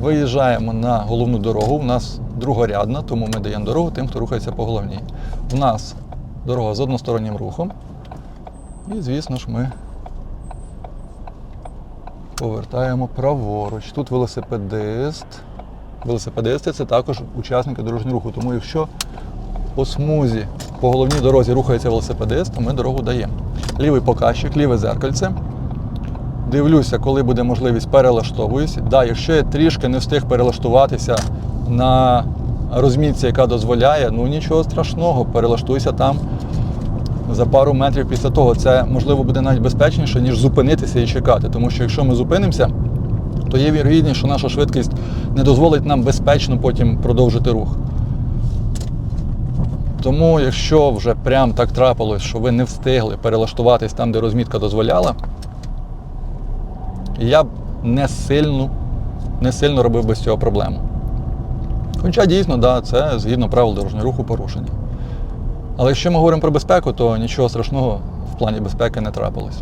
Виїжджаємо на головну дорогу. У нас другорядна, тому ми даємо дорогу тим, хто рухається по головній. У нас дорога з одностороннім рухом. І, звісно ж, ми повертаємо праворуч. Тут велосипедист. Велосипедисти це також учасники дорожнього руху. Тому якщо по смузі по головній дорозі рухається велосипедист, то ми дорогу даємо. Лівий показчик, ліве зеркальце. Дивлюся, коли буде можливість, перелаштовуюсь. Да, якщо я трішки не встиг перелаштуватися на розмітці, яка дозволяє, ну нічого страшного, перелаштуйся там за пару метрів після того. Це можливо буде навіть безпечніше, ніж зупинитися і чекати. Тому що якщо ми зупинимося, то є вірогідність, що наша швидкість не дозволить нам безпечно потім продовжити рух. Тому, якщо вже прям так трапилось, що ви не встигли перелаштуватись там, де розмітка дозволяла, я б не сильно, не сильно робив без цього проблему. Хоча дійсно, да, це згідно правил дорожнього руху порушення. Але якщо ми говоримо про безпеку, то нічого страшного в плані безпеки не трапилось.